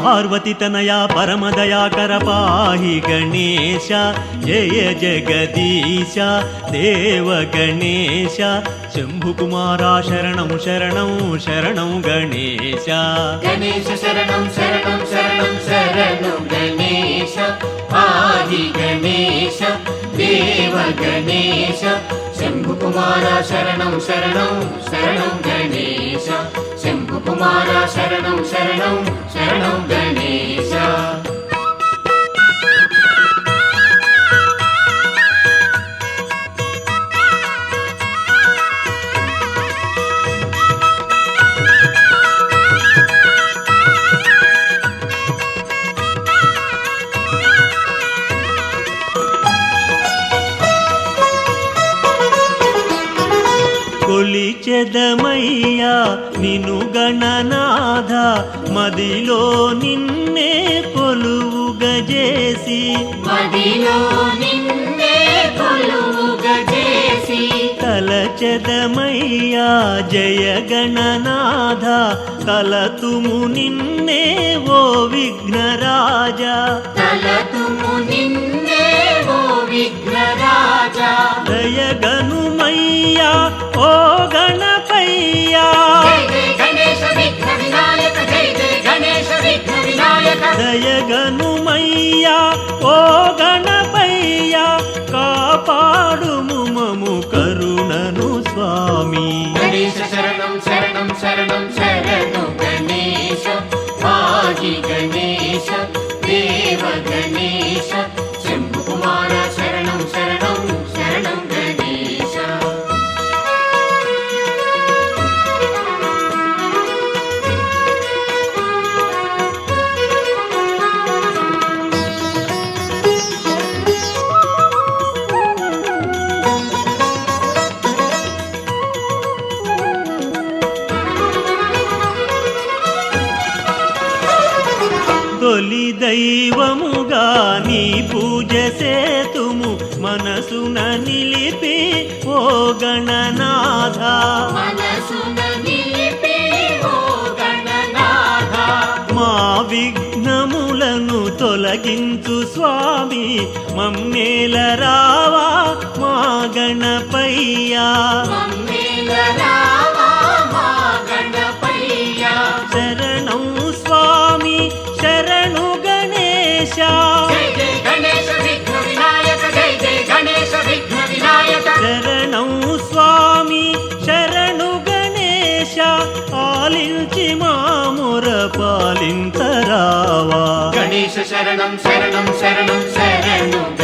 పార్వతి తనయ పరమదయాకర పాహి గణేశ జయ జగదీశ దేవ గణేశ శంభుకుమార శరణం శరణం శరణం గణేశ గణేశ శరణం శరణం శరణం శరణం గణేశ ఆది గణేశ దేవ గణేశ శంభు కుమార శరణం శరణం శరణం గణేశ శంభు కుమార శరణం శరణం శరణం గణేశ కొలిచెదమయ్యా నిను గణనాథ మదిలో నిన్నే కొలువుగజేసి. మదిలో నిన్నే తలచెదమయ్యా జయ గణనాథ కలతుము నిన్నే ఓ విఘ్నరాజా. తలతుము నిన్నే ఓ విఘ్నరాజా. దయగనుమయ్యా ఓ గణపయ్యా కాపాడుము కరుణను స్వామి. గణేశ శరణం శరణం శరణం శరణు గణేశ మాగి గణేశ దేవ గణేశ తొలి దైవముగా నీ పూజ సేతుము మనసున నిలిపి ఓ గణనాథ. మనసున నిలిపి ఓ గణనాథ. మా విఘ్నములను తొలగించు స్వామి మమ్మేల రావా మా గణపయ్యా. మమ్మేల రావా పాలింతరావా గణేశ శరణం శరణం శరణం శరణం.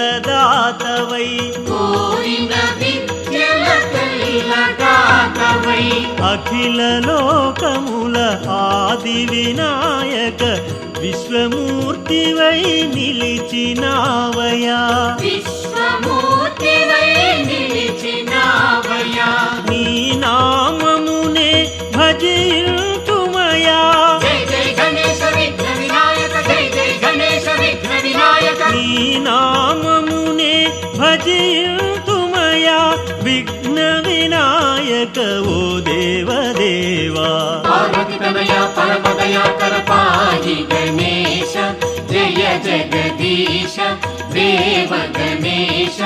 విద్యలకెల్లదాతవై కోరిన విద్యల కల్లదాతవై అఖిల లోకముల ఆది వినాయక విశ్వమూర్తివై నిలిచినావయా విశ్వమూర్తివై పరమదయాకర పాహి గణేశ జయ జగదీశ దేవ గణేశ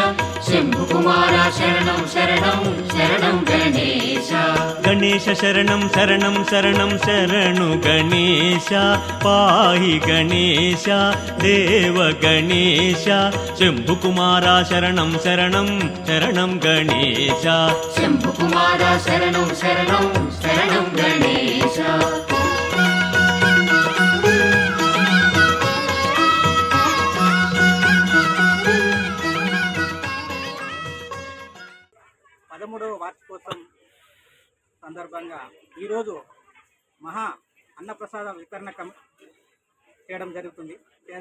శంభు కుమార శరణం శరణం శరణం గణేశ. గణేశ శరణం శరణం శరణం శరణు గణేశ పాహి గణేశ దేవ గణేశ శంభుకుమార శరణం శరణం శరణం గణేశ. శంభు కుమార శరణం పదమూడవ వార్షికోత్సవం సందర్భంగా ఈరోజు మహా అన్నప్రసాద వితరణ కం చేయడం జరుగుతుంది.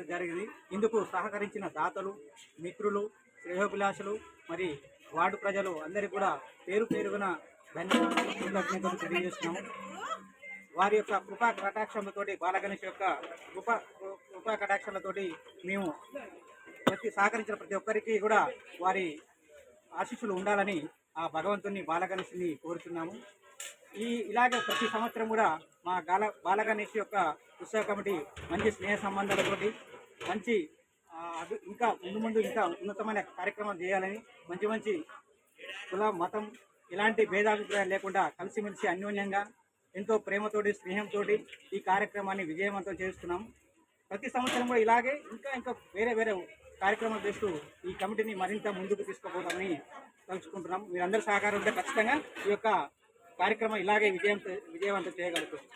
జరిగింది. ఇందుకు సహకరించిన దాతలు మిత్రులు శ్రేయోభిలాషులు మరి వార్డు ప్రజలు అందరికీ కూడా పేరు పేరుగున ధన్యవాదాలు కృతజ్ఞతలు తెలియజేస్తున్నాము వారి యొక్క కృపా కటాక్షములతోటి బాలగణేష్ యొక్క కృపా కృపా కటాక్షములతోటి మేము ప్రతి సహకరించిన ప్రతి ఒక్కరికి కూడా వారి ఆశీస్సులు ఉండాలని ఆ భగవంతుని బాలగణేష్ని కోరుతున్నాము ఈ ఇలాగే ప్రతి సంవత్సరం కూడా మా గాల బాలగణేష్ యొక్క ఉత్సవ కమిటీ మంచి స్నేహ సంబంధాలతోటి మంచి ఇంకా ముందు ముందు ఇంకా ఉన్నతమైన కార్యక్రమాలు చేయాలని మంచి మంచి కుల మతం ఇలాంటి భేదాభిప్రాయాలు లేకుండా కలిసిమెలిసి అన్యోన్యంగా ఎంతో ప్రేమతోటి స్నేహంతోటి ఈ కార్యక్రమాన్ని విజయవంతం చేస్తున్నాం ప్రతి సంవత్సరం కూడా ఇలాగే ఇంకా ఇంకా వేరే వేరే కార్యక్రమాలు చేస్తూ ఈ కమిటీని మరింత ముందుకు తీసుకుపోతామని తలుచుకుంటున్నాం మీరందరూ సహకారం ఉంటే ఖచ్చితంగా ఈ యొక్క కార్యక్రమం ఇలాగే విజయం విజయవంతం చేయగలుగుతుంది